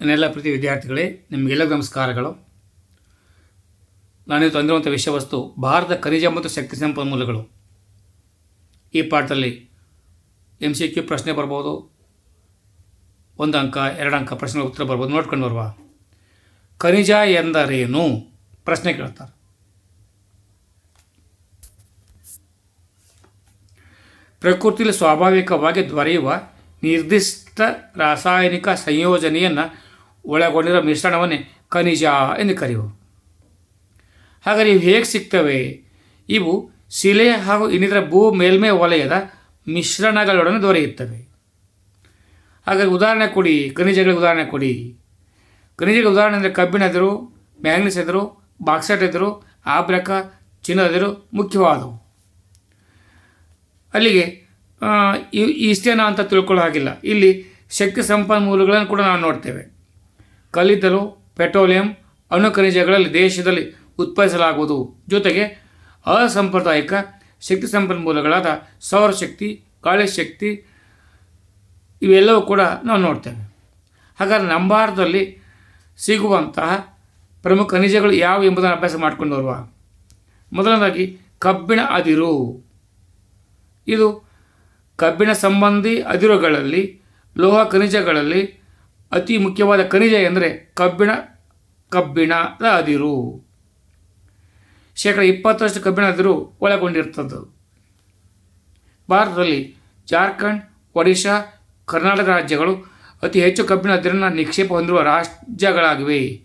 ನನ್ನೆಲ್ಲ ಪ್ರೀತಿ ವಿದ್ಯಾರ್ಥಿಗಳೇ ನಿಮಗೆಲ್ಲ ನಮಸ್ಕಾರಗಳು. ನಾನು ತಂದಿರುವಂಥ ವಿಷಯವಸ್ತು ಭಾರತ ಖನಿಜ ಮತ್ತು ಶಕ್ತಿ ಸಂಪನ್ಮೂಲಗಳು. ಈ ಪಾಠದಲ್ಲಿ ಎಂ ಸಿ ಕ್ಯೂ ಪ್ರಶ್ನೆ ಬರ್ಬೋದು. ಒಂದು ಅಂಕ, ಎರಡು ಅಂಕ ಪ್ರಶ್ನೆ ಉತ್ತರ ಬರ್ಬೋದು. ನೋಡ್ಕೊಂಡು ಬರುವ. ಖನಿಜ ಎಂದರೇನು? ಪ್ರಶ್ನೆ ಕೇಳ್ತಾರೆ. ಪ್ರಕೃತಿಯಲ್ಲಿ ಸ್ವಾಭಾವಿಕವಾಗಿ ದೊರೆಯುವ ನಿರ್ದಿಷ್ಟ ರಾಸಾಯನಿಕ ಸಂಯೋಜನೆಯನ್ನು ಒಳಗೊಂಡಿರೋ ಮಿಶ್ರಣವನ್ನೇ ಖನಿಜ ಎಂದು ಕರೆಯುವು ಹಾಗಾದರೆ ಇವು ಹೇಗೆ ಸಿಗ್ತವೆ? ಇವು ಶಿಲೆ ಹಾಗೂ ಇನ್ನಿತರ ಭೂ ಮೇಲ್ಮೈ ವಲಯದ ಮಿಶ್ರಣಗಳೊಡನೆ ದೊರೆಯುತ್ತವೆ. ಹಾಗಾಗಿ ಉದಾಹರಣೆ ಕೊಡಿ, ಖನಿಜಗಳಿಗೆ ಉದಾಹರಣೆ ಕೊಡಿ. ಖನಿಜಗಳ ಉದಾಹರಣೆ ಅಂದರೆ ಕಬ್ಬಿಣ ಎದುರು, ಮ್ಯಾಂಗ್ನೀಸ್ ಎದುರು, ಬಾಕ್ಸೈಟ್ ಎದುರು ಆಬ್ರಕ ಚಿನ್ನದೆದುರು ಮುಖ್ಯವಾದವು. ಅಲ್ಲಿಗೆ ಇಷ್ಟೇನಾ ಅಂತ ತಿಳ್ಕೊಳ್ಳೋ ಹಾಗಿಲ್ಲ. ಇಲ್ಲಿ ಶಕ್ತಿ ಸಂಪನ್ಮೂಲಗಳನ್ನು ಕೂಡ ನಾವು ನೋಡ್ತೇವೆ. ಕಲ್ಲಿದ್ದಲು, ಪೆಟ್ರೋಲಿಯಂ, ಅಣು ಖನಿಜಗಳಲ್ಲಿ ದೇಶದಲ್ಲಿ ಉತ್ಪಾದಿಸಲಾಗುವುದು. ಜೊತೆಗೆ ಅಸಾಂಪ್ರದಾಯಿಕ ಶಕ್ತಿ ಸಂಪನ್ಮೂಲಗಳಾದ ಸೌರಶಕ್ತಿ ಗಾಳಿ ಶಕ್ತಿ ಇವೆಲ್ಲವೂ ಕೂಡ ನಾವು ನೋಡ್ತೇವೆ. ಹಾಗಾದ್ರೆ ನಮ್ಮ ಭಾರತದಲ್ಲಿ ಸಿಗುವಂತಹ ಪ್ರಮುಖ ಖನಿಜಗಳು ಯಾವ ಎಂಬುದನ್ನು ಅಭ್ಯಾಸ ಮಾಡಿಕೊಂಡು ಬರುವ. ಮೊದಲನೇದಾಗಿ ಕಬ್ಬಿಣ ಅದಿರು. ಇದು ಕಬ್ಬಿಣ ಸಂಬಂಧಿ ಅದಿರುಗಳಲ್ಲಿ, ಲೋಹ ಖನಿಜಗಳಲ್ಲಿ ಅತಿ ಮುಖ್ಯವಾದ ಖನಿಜ ಎಂದರೆ ಕಬ್ಬಿಣ, ಕಬ್ಬಿಣದ ಅದಿರು. ಶೇಕಡ ಇಪ್ಪತ್ತರಷ್ಟು ಕಬ್ಬಿಣ ಅದಿರು ಒಳಗೊಂಡಿರ್ತದ್ದು. ಭಾರತದಲ್ಲಿ ಜಾರ್ಖಂಡ್, ಒಡಿಶಾ, ಕರ್ನಾಟಕ ರಾಜ್ಯಗಳು ಅತಿ ಹೆಚ್ಚು ಕಬ್ಬಿಣ ಅದಿರನ್ನು ನಿಕ್ಷೇಪ ಹೊಂದಿರುವ ರಾಜ್ಯಗಳಾಗಿವೆ.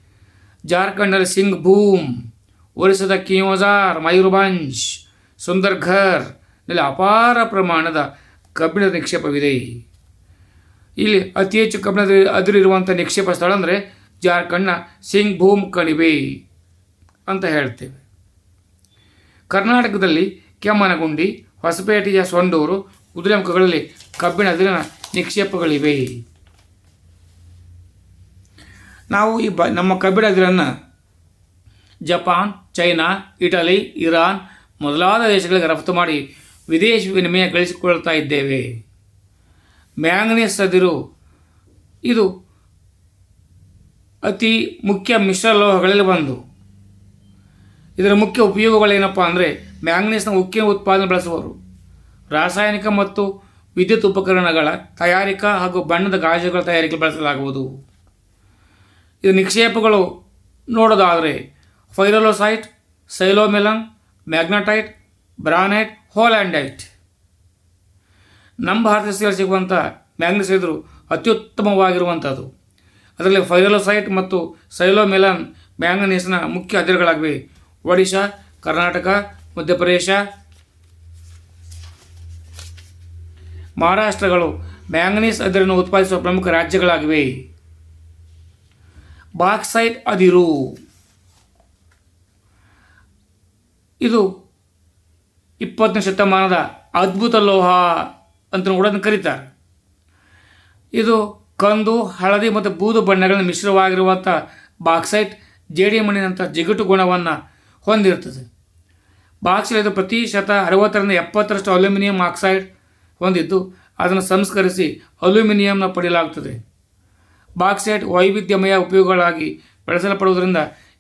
ಜಾರ್ಖಂಡ್ನಲ್ಲಿ ಸಿಂಗ್ ಭೂಮ್, ಒರಿಸ್ಸಾದ ಕಿಯೋಜಾರ್ ಮಯೂರ್ಭಂಜ್, ಸುಂದರ್ಘರ್ನಲ್ಲಿ ಅಪಾರ ಪ್ರಮಾಣದ ಕಬ್ಬಿಣದ ನಿಕ್ಷೇಪವಿದೆ. ಇಲ್ಲಿ ಅತಿ ಹೆಚ್ಚು ಕಬ್ಬಿಣದ ಅದಿರು ಇರುವಂಥ ನಿಕ್ಷೇಪ ಸ್ಥಳ ಅಂದರೆ ಜಾರ್ಖಂಡ್ನ ಸಿಂಗ್ ಭೂಮ್ ಕಣಿವೆ ಅಂತ ಹೇಳ್ತೇವೆ. ಕರ್ನಾಟಕದಲ್ಲಿ ಕೆಮ್ಮನಗುಂಡಿ, ಹೊಸಪೇಟೆಯ ಸೊಂಡೂರು ಕುದುರೆಮುಖಗಳಲ್ಲಿ ಕಬ್ಬಿಣ ಅದಿರಿನ ನಿಕ್ಷೇಪಗಳಿವೆ. ನಾವು ಈ ಬ, ನಮ್ಮ ಕಬ್ಬಿಣ ಅದಿರನ್ನು ಜಪಾನ್, ಚೈನಾ, ಇಟಲಿ, ಇರಾನ್ ಮೊದಲಾದ ದೇಶಗಳಿಗೆ ರಫ್ತು ಮಾಡಿ ವಿದೇಶಿ ವಿನಿಮಯ ಗಳಿಸಿಕೊಳ್ತಾ ಇದ್ದೇವೆ. ಮ್ಯಾಂಗನೀಸ್ ಅದಿರು ಇದು ಅತಿ ಮುಖ್ಯ ಮಿಶ್ರ ಲೋಹಗಳಲ್ಲಿ ಒಂದು. ಇದರ ಮುಖ್ಯ ಉಪಯೋಗಗಳೇನಪ್ಪ ಅಂದರೆ ಮ್ಯಾಂಗನೀಸ್ನ ಮುಖ್ಯ ಉತ್ಪಾದನೆ ಬಳಸುವರು ರಾಸಾಯನಿಕ ಮತ್ತು ವಿದ್ಯುತ್ ಉಪಕರಣಗಳ ತಯಾರಿಕಾ ಹಾಗೂ ಬಣ್ಣದ ಗಾಜುಗಳ ತಯಾರಿಕೆ ಬಳಸಲಾಗುವುದು. ಇದು ನಿಕ್ಷೇಪಗಳು ನೋಡೋದಾದರೆ ಫೈರಲೋಸೈಟ್, ಸೈಲೋಮೆಲನ್, ಮ್ಯಾಗ್ನಟೈಟ್, ಬ್ರಾನೈಟ್, ಹೋಲ್ಯಾಂಡೈಟ್. ನಮ್ಮ ಭಾರತ ದೇಶದಲ್ಲಿ ಸಿಗುವಂಥ ಮ್ಯಾಂಗ್ನೀಸ್ ಅತ್ಯುತ್ತಮವಾಗಿರುವಂಥದ್ದು ಅದರಲ್ಲಿ ಫೈರಲೋಸೈಟ್ ಮತ್ತು ಸೈಲೋಮೆಲನ್ ಮ್ಯಾಂಗನೀಸ್ನ ಮುಖ್ಯ ಅದಿರುಗಳಾಗಿವೆ ಒಡಿಶಾ, ಕರ್ನಾಟಕ, ಮಧ್ಯಪ್ರದೇಶ. ಮಹಾರಾಷ್ಟ್ರಗಳು ಮ್ಯಾಂಗನೀಸ್ ಅದಿರನ್ನು ಉತ್ಪಾದಿಸುವ ಪ್ರಮುಖ ರಾಜ್ಯಗಳಾಗಿವೆ. ಬಾಕ್ಸೈಟ್ ಅದಿರು. ಇದು ಇಪ್ಪತ್ತನೇ ಶತಮಾನದ ಅದ್ಭುತ ಲೋಹ. ಅಂತ ಕೂಡ ಅದನ್ನು ಕರೀತಾರೆ. ಇದು ಕಂದು, ಹಳದಿ ಮತ್ತು ಬೂದು ಬಣ್ಣಗಳ ಮಿಶ್ರವಾಗಿರುವಂಥ ಬಾಕ್ಸೈಟ್ ಜೇಡಿ ಮಣ್ಣಿನಂಥ ಜಿಗುಟು ಗುಣವನ್ನು ಹೊಂದಿರ್ತದೆ. ಬಾಕ್ಸೈಟ್ ಇದು ಪ್ರತಿ ಶತ ಅರವತ್ತರಿಂದ ಎಪ್ಪತ್ತರಷ್ಟು ಅಲ್ಯೂಮಿನಿಯಂ ಆಕ್ಸೈಡ್ ಹೊಂದಿದ್ದು, ಅದನ್ನು ಸಂಸ್ಕರಿಸಿ ಅಲ್ಯೂಮಿನಿಯಂನ ಪಡೆಯಲಾಗುತ್ತದೆ ಬಾಕ್ಸೈಟ್ ವೈವಿಧ್ಯಮಯ ಉಪಯೋಗಗಳಾಗಿ ಬಳಸಲ್ಪಡುವುದರಿಂದ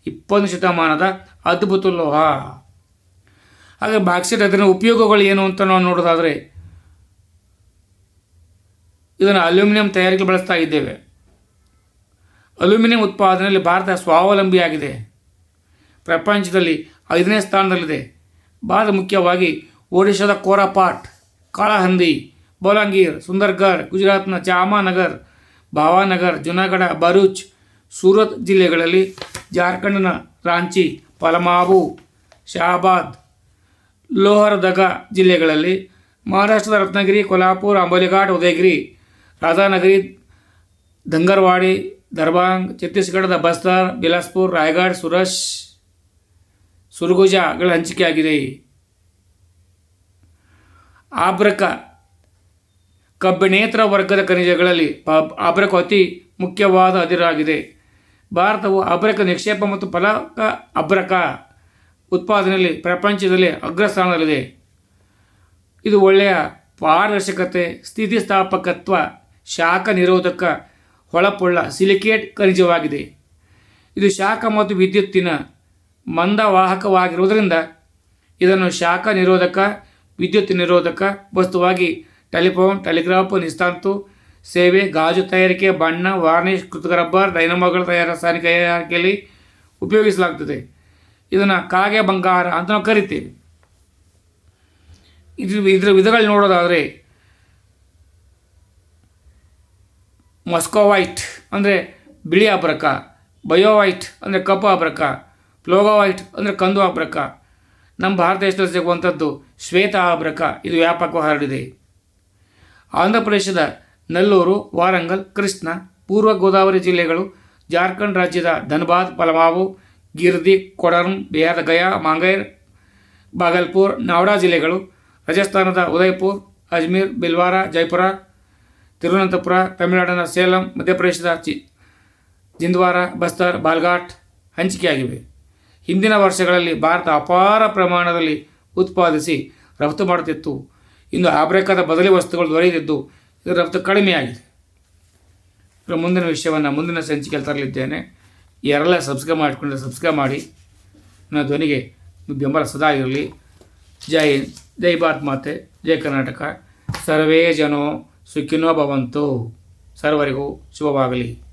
ಇಪ್ಪತ್ತು ಶತಮಾನದ ಅದ್ಭುತ ಲೋಹ. ಹಾಗೆ ಬಾಕ್ಸೈಟ್ ಅದರ ಉಪಯೋಗಗಳು ಏನು ಅಂತ ನಾವು ನೋಡೋದಾದರೆ ಇದನ್ನು ಅಲ್ಯೂಮಿನಿಯಂ ತಯಾರಿಕೆ ಬಳಸ್ತಾ ಇದ್ದೇವೆ. ಅಲ್ಯೂಮಿನಿಯಂ ಉತ್ಪಾದನೆಯಲ್ಲಿ ಭಾರತ ಸ್ವಾವಲಂಬಿಯಾಗಿದೆ. ಪ್ರಪಂಚದಲ್ಲಿ ಐದನೇ ಸ್ಥಾನದಲ್ಲಿದೆ. ಭಾರತ ಮುಖ್ಯವಾಗಿ ಒಡಿಶಾದ ಕೋರಾಪಾಟ್, ಕಾಳಹಂದಿ, ಬೋಲಾಂಗೀರ್ ಸುಂದರ್ಗರ್ ಗುಜರಾತ್ನ ಚಾಮಾನಗರ್, ಭಾವಾನಗರ್, ಜುನಾಗಢ, ಭರೂಚ್, ಸೂರತ್ ಜಿಲ್ಲೆಗಳಲ್ಲಿ ಜಾರ್ಖಂಡ್ನ ರಾಂಚಿ, ಪಲಮಾಬು, ಶಹಾಬಾದ್, ಲೋಹರ್ದಗ ಜಿಲ್ಲೆಗಳಲ್ಲಿ ಮಹಾರಾಷ್ಟ್ರದ ರತ್ನಗಿರಿ, ಕೊಲ್ಹಾಪುರ, ಅಂಬೋಲಿಘಾಟ್, ಉದಯಗಿರಿ ರಾಧಾನಗರಿ ದಂಗರ್ವಾಡಿ ದರ್ಬಾಂಗ್ ಛತ್ತೀಸ್ಗಢದ ಬಸ್ತಾರ್, ಬಿಲಾಸ್ಪುರ್ ರಾಯ್ಗಢ್ ಸುರಶ್, ಸುರಗುಜಗಳ ಹಂಚಿಕೆಯಾಗಿದೆ. ಆಬ್ರಕ ಕಬ್ಬಿಣೇತರ ವರ್ಗದ ಖನಿಜಗಳಲ್ಲಿ ಆಬ್ರಕ ಅತಿ ಮುಖ್ಯವಾದ ಅದಿರಾಗಿದೆ ಭಾರತವು ಅಬ್ರಕ ನಿಕ್ಷೇಪ ಮತ್ತು ಫಲಕ ಅಬ್ರಕ ಉತ್ಪಾದನೆಯಲ್ಲಿ ಪ್ರಪಂಚದಲ್ಲಿ ಅಗ್ರಸ್ಥಾನದಲ್ಲಿದೆ. ಇದು ಒಳ್ಳೆಯ ಪಾರದರ್ಶಕತೆ, ಸ್ಥಿತಿಸ್ಥಾಪಕತ್ವ ಶಾಖ ನಿರೋಧಕ ಹೊಳಪುಳ್ಳ ಸಿಲಿಕೇಟ್ ಖನಿಜವಾಗಿದೆ. ಇದು ಶಾಖ ಮತ್ತು ವಿದ್ಯುತ್ತಿನ ಮಂದವಾಹಕವಾಗಿರುವುದರಿಂದ ಇದನ್ನು ಶಾಖ ನಿರೋಧಕ, ವಿದ್ಯುತ್ ನಿರೋಧಕ ವಸ್ತುವಾಗಿ ಟೆಲಿಫೋನ್, ಟೆಲಿಗ್ರಾಫ್, ನಿಸ್ತಾಂತು, ಸೇವೆ, ಗಾಜು ತಯಾರಿಕೆ, ಬಣ್ಣ, ವಾರ್ನಿಷ್, ಕೃತಕ ರಬ್ಬರ್, ಡೈನಮೋಗಳ ತಯಾರ ತಯಾರಿಕೆಯಲ್ಲಿ ಉಪಯೋಗಿಸಲಾಗ್ತದೆ ಇದನ್ನು ಕಾಗೆ ಬಂಗಾರ ಅಂತ ನಾವು ಕರಿತೇವೆ. ಇದು ಇದರ ವಿಧಗಳು ನೋಡೋದಾದರೆ ಮೊಸ್ಕೋವೈಟ್ ಅಂದರೆ ಬಿಳಿ ಅಬ್ರಕ ಬಯೋವೈಟ್ ಅಂದರೆ ಕಪ್ಪು ಅಬ್ರಕ ಪ್ಲೋಗೋವೈಟ್ ಅಂದರೆ ಕಂದು ಅಬ್ರಕ. ನಮ್ಮ ಭಾರತ ದೇಶದಲ್ಲಿ ಸಿಗುವಂಥದ್ದು ಶ್ವೇತ ಆಭ್ರಕ ಇದು ವ್ಯಾಪಕವಾಗಿ ಹರಡಿದೆ. ಆಂಧ್ರ ಪ್ರದೇಶದ ನೆಲ್ಲೂರು, ವಾರಂಗಲ್, ಕೃಷ್ಣ, ಪೂರ್ವ ಗೋದಾವರಿ ಜಿಲ್ಲೆಗಳು ಜಾರ್ಖಂಡ್ ರಾಜ್ಯದ ಧನ್ಬಾದ್, ಪಲಮಾವು, ಗಿರ್ದಿ ಕೊಡರ್ಮ್ ಬಿಹಾರದ ಗಯಾ, ಮಾಂಗೈರ್, ಬಾಗಲ್ಪುರ್, ನಾವ್ಡಾ ಜಿಲ್ಲೆಗಳು ರಾಜಸ್ಥಾನದ ಉದಯ್ಪುರ್, ಅಜ್ಮೀರ್, ಬಿಲ್ವಾರ, ಜೈಪುರ ತಿರುವನಂತಪುರ, ತಮಿಳುನಾಡಿನ ಸೇಲಂ, ಮಧ್ಯಪ್ರದೇಶದ ಚಿ, ಜಿಂದ್ವಾರ, ಬಸ್ತರ್, ಬಾಲ್ಘಾಟ್ ಹಂಚಿಕೆಯಾಗಿವೆ. ಹಿಂದಿನ ವರ್ಷಗಳಲ್ಲಿ ಭಾರತ ಅಪಾರ ಪ್ರಮಾಣದಲ್ಲಿ ಉತ್ಪಾದಿಸಿ ರಫ್ತು ಮಾಡುತ್ತಿತ್ತು. ಇಂದು ಆಬ್ರೇಕಾದ ಬದಲಿ ವಸ್ತುಗಳು ದೊರೆಯುತ್ತಿದ್ದು ಇದರ ರಫ್ತು ಕಡಿಮೆಯಾಗಿದೆ. ಇದರ ಮುಂದಿನ ವಿಷಯವನ್ನು ಮುಂದಿನ ಸಂಚಿಕೆಯಲ್ಲಿ ತರಲಿದ್ದೇನೆ. ಯಾರೆಲ್ಲ ಸಬ್ಸ್ಕ್ರೈಬ್ ಮಾಡಿಕೊಂಡ್ರೆ ಸಬ್ಸ್ಕ್ರೈಬ್ ಮಾಡಿ. ನನ್ನ ಧ್ವನಿಗೆ ಬೆಂಬಲ ಸದಾ ಇರಲಿ. ಜೈ ಜೈ ಭಾರತ್ ಮಾತೆ, ಜೈ ಕರ್ನಾಟಕ. ಸರ್ವೇ ಜನೋ ಸುಖಿನೋ ಭವಂತು ಸರ್ವರಿಗೂ ಶುಭವಾಗಲಿ.